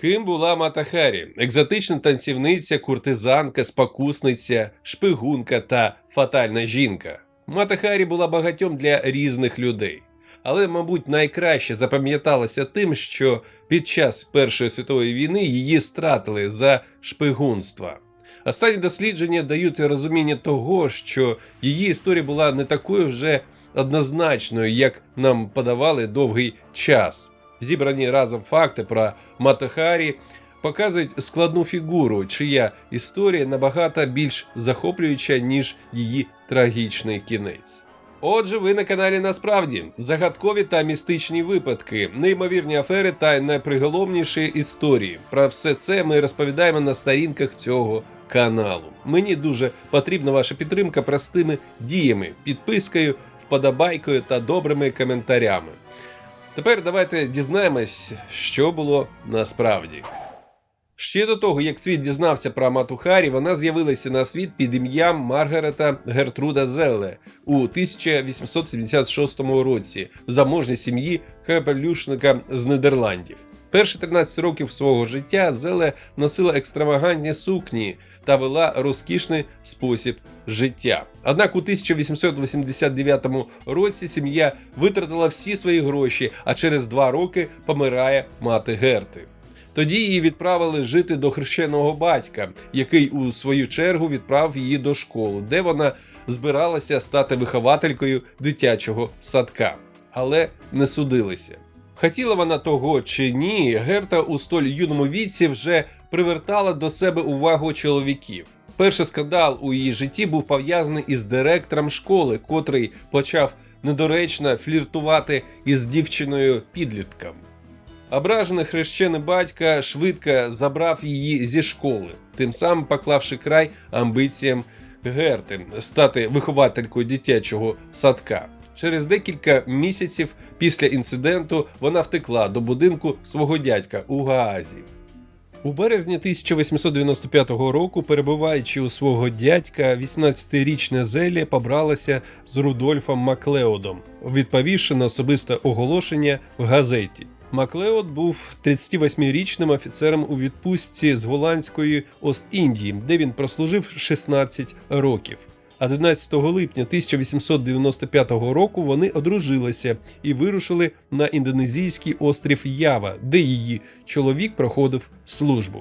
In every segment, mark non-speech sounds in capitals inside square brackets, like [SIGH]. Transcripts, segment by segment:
Ким була Мата Харі? Екзотична танцівниця, куртизанка, спокусниця, шпигунка та фатальна жінка. Мата Харі була багатьом для різних людей. Але, мабуть, найкраще запам'яталася тим, що під час Першої світової війни її стратили за шпигунство. Останні дослідження дають розуміння того, що її історія була не такою вже однозначною, як нам подавали довгий час. Зібрані разом факти про Матохарі показують складну фігуру, чия історія набагато більш захоплююча, ніж її трагічний кінець. Отже, ви на каналі Насправді загадкові та містичні випадки, неймовірні афери та найприголомніші історії. Про все це ми розповідаємо на сторінках цього каналу. Мені дуже потрібна ваша підтримка простими діями, підпискою, вподобайкою та добрими коментарями. Тепер давайте дізнаємось, що було насправді. Ще до того, як світ дізнався про Матухарі, вона з'явилася на світ під ім'ям Маргарета Гертруда Зелле у 1876 році в заможній сім'ї капелюшника з Нідерландів. Перші 13 років свого життя Зеле носила екстравагантні сукні та вела розкішний спосіб життя. Однак у 1889 році сім'я витратила всі свої гроші, а через два роки помирає мати Герти. Тоді її відправили жити до хрещеного батька, який у свою чергу відправив її до школи, де вона збиралася стати вихователькою дитячого садка, але не судилися. Хотіла вона того чи ні, Герта у столь юному віці вже привертала до себе увагу чоловіків. Перший скандал у її житті був пов'язаний із директором школи, котрий почав недоречно фліртувати із дівчиною підлітком. Ображений хрещений батька швидко забрав її зі школи, тим самим поклавши край амбіціям Герти стати вихователькою дитячого садка. Через декілька місяців після інциденту вона втекла до будинку свого дядька у Гаазі. У березні 1895 року, перебуваючи у свого дядька, 18-річна Зелія побралася з Рудольфом Маклеодом, відповівши на особисте оголошення в газеті. Маклеод був 38-річним офіцером у відпустці з голландської Ост-Індії, де він прослужив 16 років. 11 липня 1895 року вони одружилися і вирушили на індонезійський острів Ява, де її чоловік проходив службу.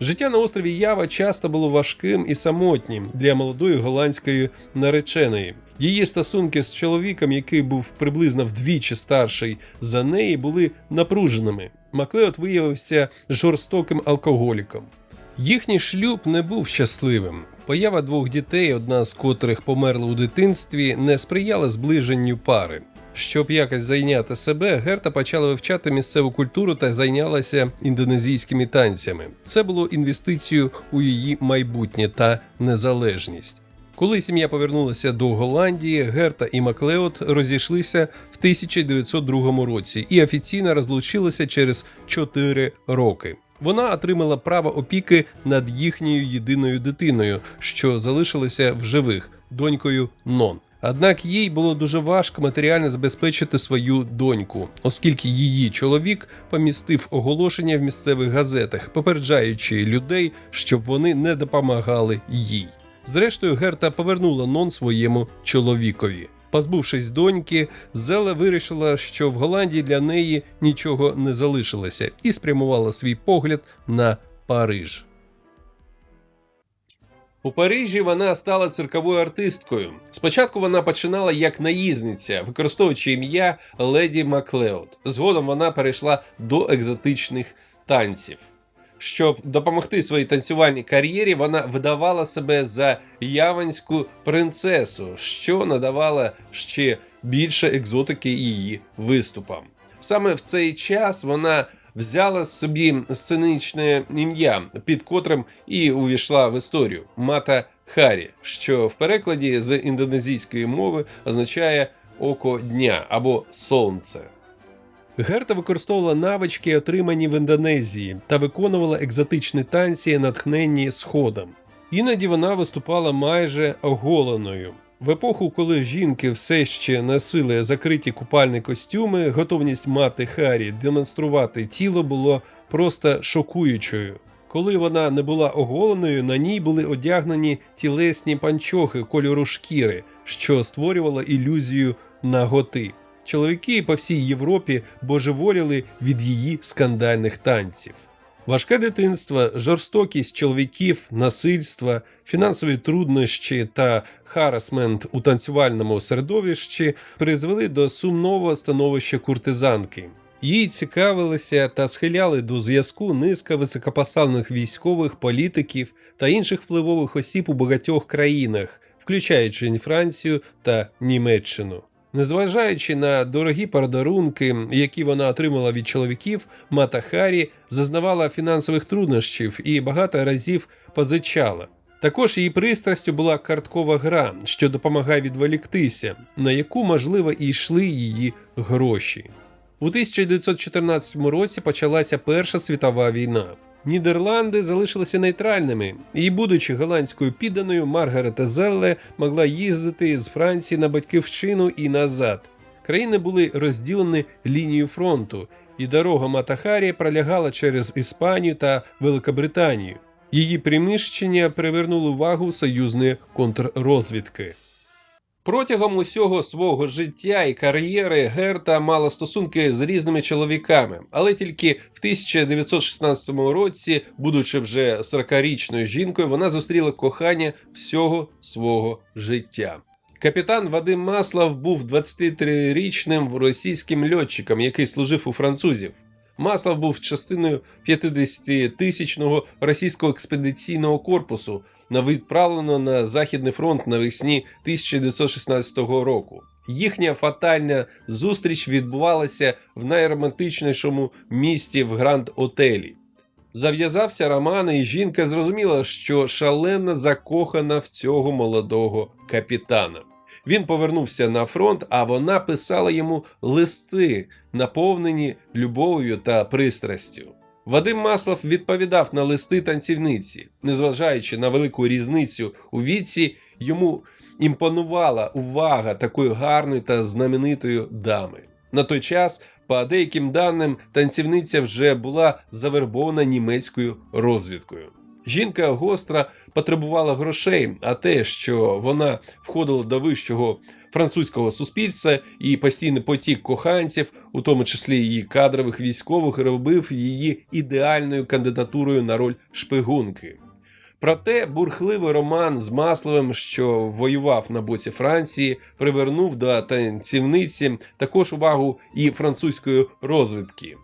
Життя на острові Ява часто було важким і самотнім для молодої голландської нареченої. Її стосунки з чоловіком, який був приблизно вдвічі старший за неї, були напруженими. Маклеод виявився жорстоким алкоголіком. Їхній шлюб не був щасливим. Поява двох дітей, одна з котрих померла у дитинстві, не сприяла зближенню пари. Щоб якось зайняти себе, Герта почала вивчати місцеву культуру та зайнялася індонезійськими танцями. Це було інвестицією у її майбутнє та незалежність. Коли сім'я повернулася до Голландії, Герта і Маклеод розійшлися в 1902 році і офіційно розлучилися через 4 роки. Вона отримала право опіки над їхньою єдиною дитиною, що залишилася в живих донькою Нон. Однак їй було дуже важко матеріально забезпечити свою доньку, оскільки її чоловік помістив оголошення в місцевих газетах, попереджаючи людей, щоб вони не допомагали їй. Зрештою, Герта повернула нон своєму чоловікові. Позбувшись доньки, Зела вирішила, що в Голландії для неї нічого не залишилося, і спрямувала свій погляд на Париж. У Парижі вона стала цирковою артисткою. Спочатку вона починала як наїзниця, використовуючи ім'я Леді Маклеод. Згодом вона перейшла до екзотичних танців. Щоб допомогти своїй танцювальній кар'єрі, вона видавала себе за яванську принцесу, що надавала ще більше екзотики її виступам. Саме в цей час вона взяла собі сценичне ім'я, під котрим і увійшла в історію Мата Харі, що в перекладі з індонезійської мови означає око дня або сонце. Герта використовувала навички, отримані в Індонезії, та виконувала екзотичні танці, натхненні сходом. Іноді вона виступала майже оголеною. В епоху, коли жінки все ще носили закриті купальні костюми, готовність мати Харі демонструвати тіло було просто шокуючою. Коли вона не була оголеною, на ній були одягнені тілесні панчохи кольору шкіри, що створювало ілюзію наготи. Чоловіки по всій Європі божеволіли від її скандальних танців. Важке дитинство, жорстокість чоловіків, насильство, фінансові труднощі та харасмент у танцювальному середовищі призвели до сумного становища куртизанки. Їй цікавилися та схиляли до зв'язку низка високопоставлених військових, політиків та інших впливових осіб у багатьох країнах, включаючи Францію та Німеччину. Незважаючи на дорогі подарунки, які вона отримала від чоловіків, Мата Харі зазнавала фінансових труднощів і багато разів позичала. Також її пристрастю була карткова гра, що допомагає відволіктися, на яку, можливо, і йшли її гроші. У 1914 році почалася Перша світова війна. Нідерланди залишилися нейтральними, і, будучи голландською підданою, Маргарета Зелле могла їздити з Франції на батьківщину і назад. Країни були розділені лінією фронту, і дорога Матахарі пролягала через Іспанію та Великобританію. Її приміщення привернули увагу союзної контррозвідки. Протягом усього свого життя і кар'єри Герта мала стосунки з різними чоловіками, але тільки в 1916 році, будучи вже 40-річною жінкою, вона зустріла кохання всього свого життя. Капітан Вадим Маслав був 23-річним російським льотчиком, який служив у французів. Маслав був частиною 50-тисячного російського експедиційного корпусу, відправлено на Західний фронт навесні 1916 року. Їхня фатальна зустріч відбувалася в найромантичнішому місті в Гранд Отелі. Зав'язався роман, і жінка зрозуміла, що шалено закохана в цього молодого капітана. Він повернувся на фронт, а вона писала йому листи, наповнені любов'ю та пристрастю. Вадим Маслов відповідав на листи танцівниці, незважаючи на велику різницю у віці, йому імпонувала увага такої гарної та знаменитої дами. На той час, по деяким даним, танцівниця вже була завербована німецькою розвідкою. Жінка гостро потребувала грошей, а те, що вона входила до вищого французького суспільства і постійний потік коханців, у тому числі її кадрових військових, робив її ідеальною кандидатурою на роль шпигунки. Проте бурхливий роман з Масловим, що воював на боці Франції, привернув до танцівниці також увагу і французької розвідки.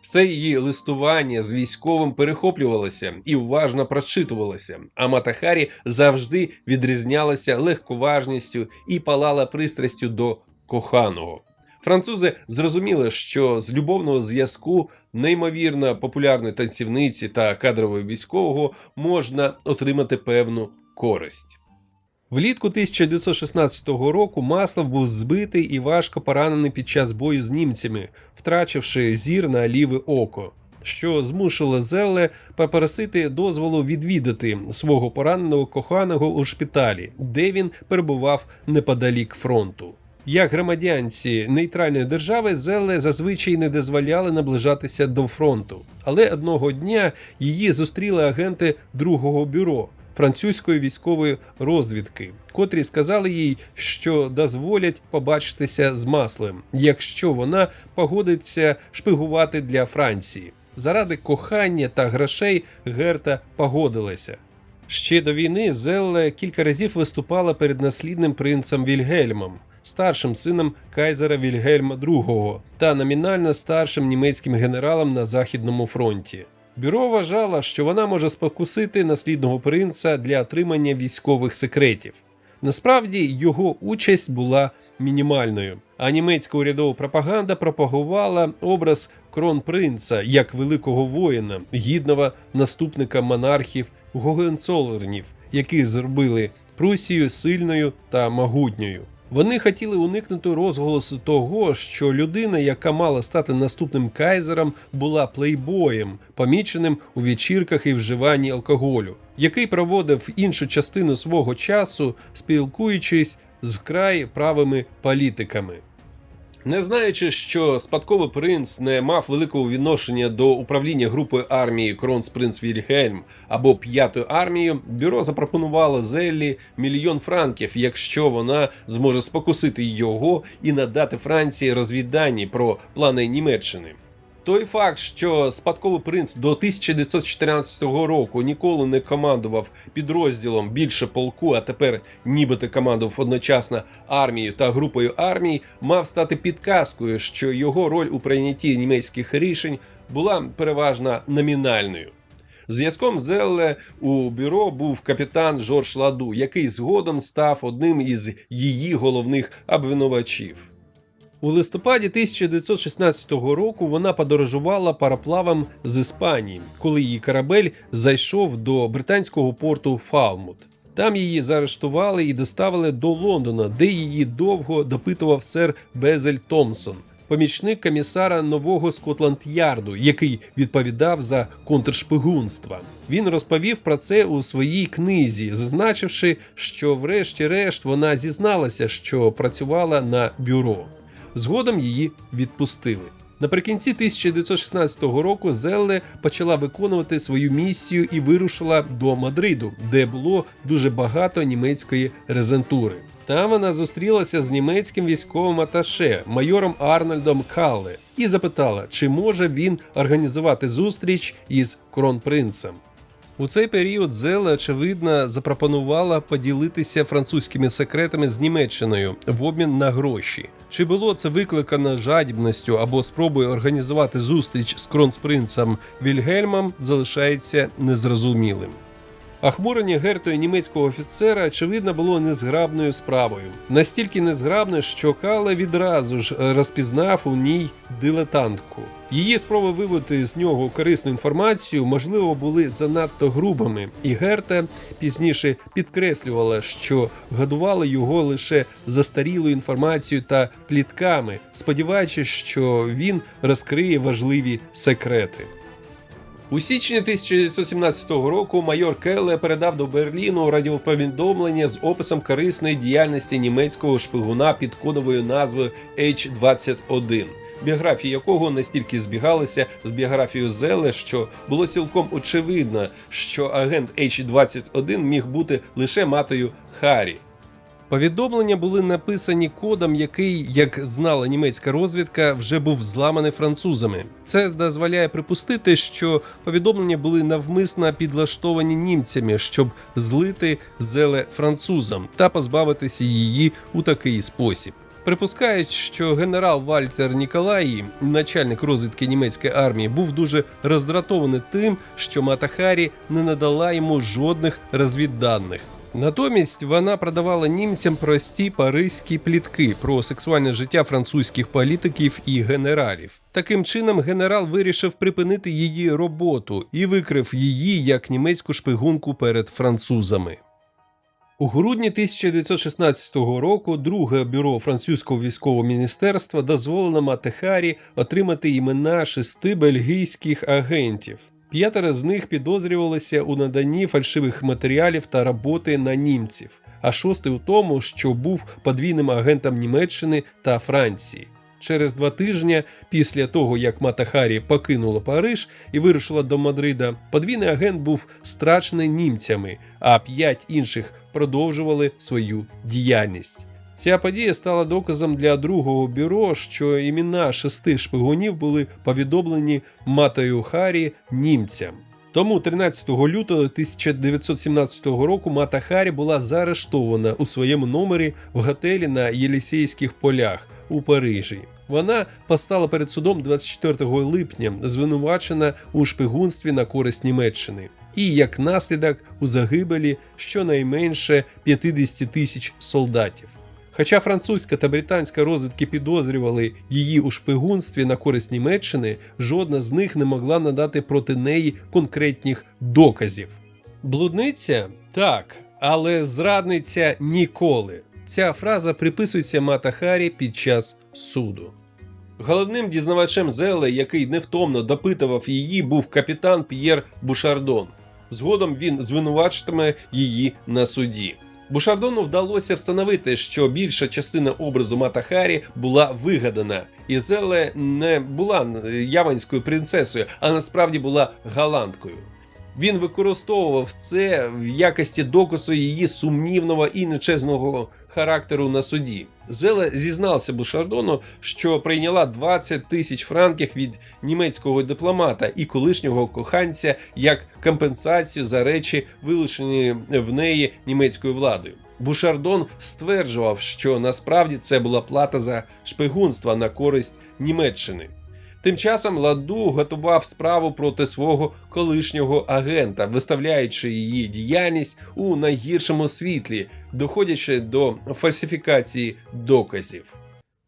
Все її листування з військовим перехоплювалося і уважно прочитувалося, а Матахарі завжди відрізнялася легковажністю і палала пристрастю до коханого. Французи зрозуміли, що з любовного зв'язку неймовірно популярної танцівниці та кадрового військового можна отримати певну користь. Влітку 1916 року Маслов був збитий і важко поранений під час бою з німцями, втрачивши зір на ліве око, що змусило Зелле попросити дозволу відвідати свого пораненого коханого у шпиталі, де він перебував неподалік фронту. Як громадянці нейтральної держави Зелле зазвичай не дозволяли наближатися до фронту, але одного дня її зустріли агенти другого бюро французької військової розвідки, котрі сказали їй, що дозволять побачитися з маслом, якщо вона погодиться шпигувати для Франції. Заради кохання та грошей Герта погодилася. Ще до війни Зелле кілька разів виступала перед наслідним принцем Вільгельмом, старшим сином кайзера Вільгельма II та номінально старшим німецьким генералом на Західному фронті. Бюро вважало, що вона може спокусити наслідного принца для отримання військових секретів. Насправді його участь була мінімальною, а німецька урядова пропаганда пропагувала образ кронпринца як великого воїна, гідного наступника монархів Гогенцолернів, які зробили Прусію сильною та могутньою. Вони хотіли уникнути розголосу того, що людина, яка мала стати наступним кайзером, була плейбоєм, поміченим у вечірках і вживанні алкоголю, який проводив іншу частину свого часу, спілкуючись з вкрай правими політиками. Не знаючи, що спадковий принц не мав великого відношення до управління групою армії Кронспринц Вільгельм або п'ятою армією, бюро запропонувало Зеллі мільйон франків, якщо вона зможе спокусити його і надати Франції розвіддані про плани Німеччини. Той факт, що спадковий принц до 1914 року ніколи не командував підрозділом більше полку, а тепер нібито командував одночасно армією та групою армій, мав стати підказкою, що його роль у прийнятті німецьких рішень була переважно номінальною. Зв'язком Зелле у бюро був капітан Жорж Ладу, який згодом став одним із її головних обвинувачів. У листопаді 1916 року вона подорожувала пароплавом з Іспанії, коли її корабель зайшов до британського порту Фалмут. Там її заарештували і доставили до Лондона, де її довго допитував сер Безель Томсон, помічник комісара нового Скотланд-Ярду, який відповідав за контршпигунство. Він розповів про це у своїй книзі, зазначивши, що, врешті-решт, вона зізналася, що працювала на бюро. Згодом її відпустили. Наприкінці 1916 року Зелле почала виконувати свою місію і вирушила до Мадриду, де було дуже багато німецької резентури. Там вона зустрілася з німецьким військовим аташе майором Арнольдом Калле і запитала, чи може він організувати зустріч із кронпринцем. У цей період Зеле, очевидно, запропонувала поділитися французькими секретами з Німеччиною в обмін на гроші. Чи було це викликано жадібністю або спробою організувати зустріч з кронспринцем Вільгельмом, залишається незрозумілим. Ахмурення гертою німецького офіцера, очевидно, було незграбною справою. Настільки незграбною, що Кале відразу ж розпізнав у ній дилетантку. Її спроби вивити з нього корисну інформацію, можливо, були занадто грубими, і Герта пізніше підкреслювала, що годувала його лише застарілою інформацією та плітками, сподіваючись, що він розкриє важливі секрети. У січні 1917 року майор Келле передав до Берліну радіоповідомлення з описом корисної діяльності німецького шпигуна під кодовою назвою H-21, біографії якого настільки збігалися з біографією Зеле, що було цілком очевидно, що агент H-21 міг бути лише матою Харі. Повідомлення були написані кодом, який, як знала німецька розвідка, вже був зламаний французами. Це дозволяє припустити, що повідомлення були навмисно підлаштовані німцями, щоб злити зеле французам та позбавитися її у такий спосіб. Припускають, що генерал Вальтер Ніколаї, начальник розвідки німецької армії, був дуже роздратований тим, що Матахарі не надала йому жодних розвідданих. Натомість вона продавала німцям прості паризькі плітки про сексуальне життя французьких політиків і генералів. Таким чином, генерал вирішив припинити її роботу і викрив її як німецьку шпигунку перед французами. У грудні 1916 року друге бюро французького військового міністерства дозволило Матехарі отримати імена шести бельгійських агентів. П'ятеро з них підозрювалися у наданні фальшивих матеріалів та роботи на німців, а шостий у тому, що був подвійним агентом Німеччини та Франції. Через два тижні після того, як Матахарі покинула Париж і вирушила до Мадрида, подвійний агент був страчений німцями, а п'ять інших продовжували свою діяльність. Ця подія стала доказом для другого бюро, що імена шести шпигунів були повідомлені Матою Харі німцям. Тому 13 лютого 1917 року Мата Харі була заарештована у своєму номері в готелі на Єлісейських полях у Парижі. Вона постала перед судом 24 липня, звинувачена у шпигунстві на користь Німеччини, і як наслідок у загибелі щонайменше 50 тисяч солдатів. Хоча французька та британська розвідки підозрювали її у шпигунстві на користь Німеччини, жодна з них не могла надати проти неї конкретних доказів. Блудниця так, але зрадниця ніколи. Ця фраза приписується Мата Харі під час суду. Головним дізнавачем Зеле, який невтомно допитував її, був капітан П'єр Бушардон. Згодом він звинувачитиме її на суді. Бушардону вдалося встановити, що більша частина образу Матахарі була вигадана, і Зеле не була яванською принцесою, а насправді була галанткою. Він використовував це в якості доказу її сумнівного і нечесного характеру на суді. Зеле зізнався Бушардону, що прийняла 20 тисяч франків від німецького дипломата і колишнього коханця як компенсацію за речі, вилучені в неї німецькою владою. Бушардон стверджував, що насправді це була плата за шпигунство на користь Німеччини. Тим часом Ладу готував справу проти свого колишнього агента, виставляючи її діяльність у найгіршому світлі, доходячи до фальсифікації доказів.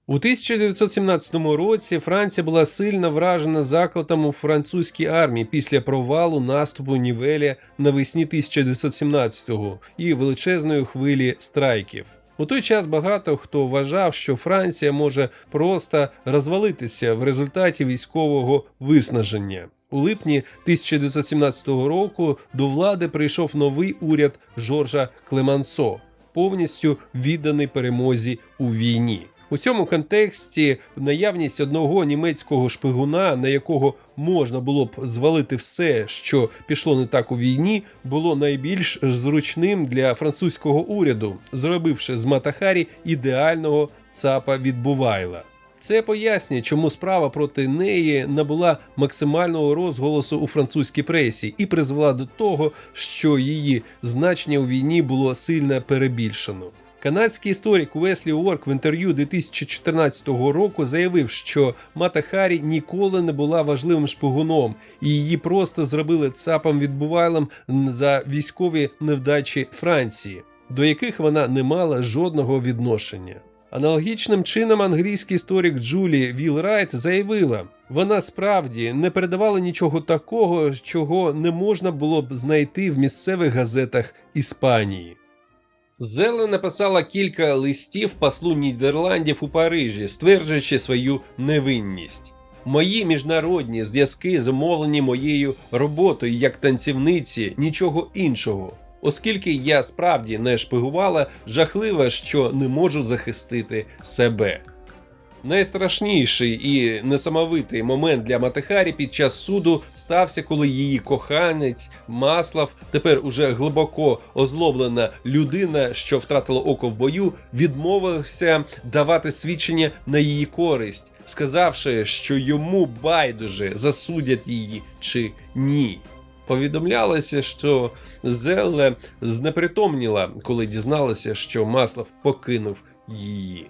У 1917 році Франція була сильно вражена закладом у французькій армії після провалу наступу Нівеля навесні 1917-го і величезної хвилі страйків. У той час багато хто вважав, що Франція може просто розвалитися в результаті військового виснаження. У липні 1917 року до влади прийшов новий уряд Жоржа Клемансо, повністю відданий перемозі у війні. У цьому контексті наявність одного німецького шпигуна, на якого можна було б звалити все, що пішло не так у війні, було найбільш зручним для французького уряду, зробивши з Матахарі ідеального цапа від Бувайла. Це пояснює, чому справа проти неї набула максимального розголосу у французькій пресі і призвела до того, що її значення у війні було сильно перебільшено. Канадський історик Уеслі Уорк в інтерв'ю 2014 року заявив, що Мата Харі ніколи не була важливим шпигуном, і її просто зробили цапом відбувайлом за військові невдачі Франції, до яких вона не мала жодного відношення. Аналогічним чином англійський історик Джулі Вілрайт заявила, вона справді не передавала нічого такого, чого не можна було б знайти в місцевих газетах Іспанії. Зеле написала кілька листів послу Нідерландів у Парижі, стверджуючи свою невинність. Мої міжнародні зв'язки зумовлені моєю роботою як танцівниці, нічого іншого. Оскільки я справді не шпигувала, жахливо, що не можу захистити себе. Найстрашніший і несамовитий момент для Матихарі під час суду стався, коли її коханець Маслав, тепер уже глибоко озлоблена людина, що втратила око в бою, відмовився давати свідчення на її користь, сказавши, що йому байдуже засудять її чи ні. Повідомлялося, що Зелле знепритомніла, коли дізналася, що Маслав покинув її.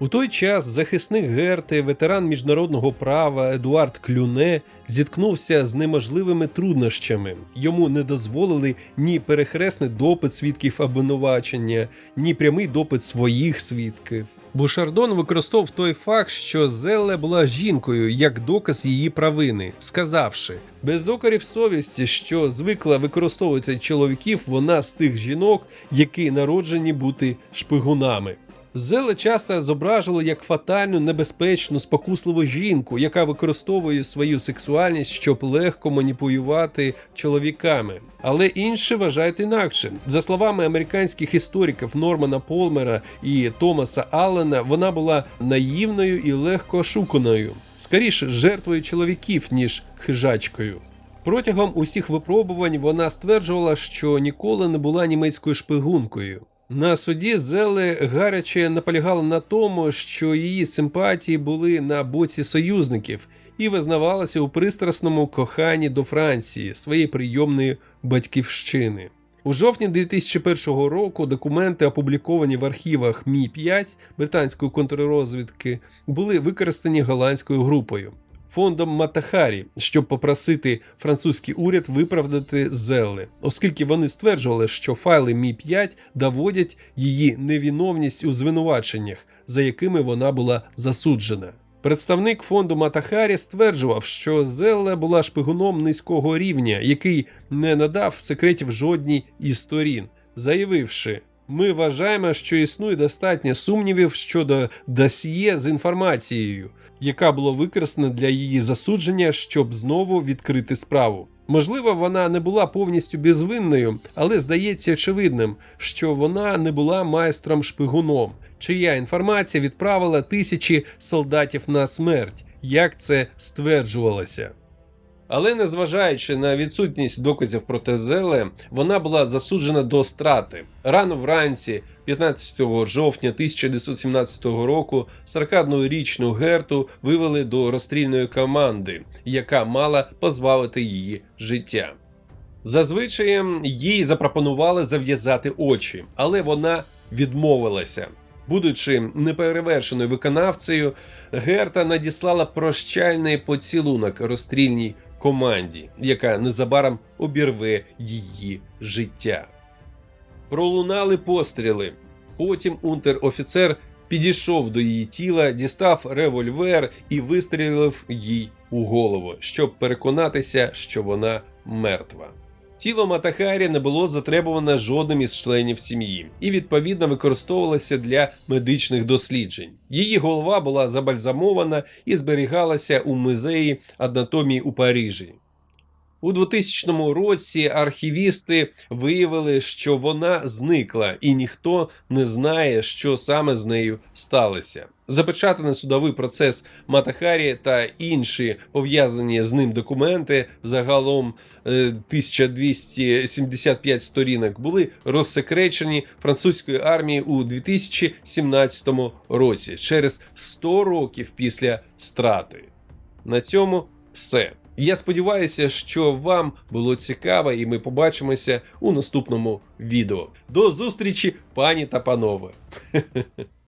У той час захисник Герти, ветеран міжнародного права Едуард Клюне зіткнувся з неможливими труднощами. Йому не дозволили ні перехресний допит свідків обвинувачення, ні прямий допит своїх свідків. Бушардон використовував той факт, що Зелле була жінкою як доказ її провини, сказавши: без докорів совісті, що звикла використовувати чоловіків, вона з тих жінок, які народжені бути шпигунами. Зеле часто зображували як фатальну, небезпечну, спокусливу жінку, яка використовує свою сексуальність, щоб легко маніпулювати чоловіками. Але інші вважають інакше. За словами американських істориків Нормана Полмера і Томаса Аллена, вона була наївною і легко ошуканою, скоріше жертвою чоловіків, ніж хижачкою. Протягом усіх випробувань вона стверджувала, що ніколи не була німецькою шпигункою. На суді Зеле гаряче наполягала на тому, що її симпатії були на боці союзників і визнавалася у пристрасному коханні до Франції, своєї прийомної батьківщини. У жовтні 2001 року документи, опубліковані в архівах Мі 5 британської контррозвідки, були використані голландською групою. Фондом Матахарі, щоб попросити французький уряд виправдати Зелли, оскільки вони стверджували, що файли Мі 5 доводять її невіновність у звинуваченнях, за якими вона була засуджена. Представник фонду Матахарі стверджував, що Зелла була шпигуном низького рівня, який не надав секретів жодній із сторін, заявивши. Ми вважаємо, що існує достатньо сумнівів щодо досьє з інформацією, яка була використана для її засудження, щоб знову відкрити справу. Можливо, вона не була повністю безвинною, але здається очевидним, що вона не була майстром шпигуном, чия інформація відправила тисячі солдатів на смерть, як це стверджувалося. Але незважаючи на відсутність доказів проти Зеле, вона була засуджена до страти. Рано вранці, 15 жовтня 1917 року, 41-річну Герту вивели до розстрільної команди, яка мала позбавити її життя. Зазвичай їй запропонували зав'язати очі, але вона відмовилася. Будучи неперевершеною виконавцею, Герта надіслала прощальний поцілунок розстрільній команді, яка незабаром обірве її життя. Пролунали постріли. Потім унтер-офіцер підійшов до її тіла, дістав револьвер і вистрілив їй у голову, щоб переконатися, що вона мертва. Тіло Матахарі не було затребуване жодним із членів сім'ї і відповідно використовувалося для медичних досліджень. Її голова була забальзамована і зберігалася у музеї анатомії у Парижі. У 2000 році архівісти виявили, що вона зникла, і ніхто не знає, що саме з нею сталося. Запечатаний судовий процес Матахарі та інші пов'язані з ним документи загалом е, 1275 сторінок були розсекречені французькою армією у 2017 році через 100 років після страти. На цьому все. Я сподіваюся, що вам було цікаво, і ми побачимося у наступному відео. До зустрічі, пані та панове! [LAUGHS]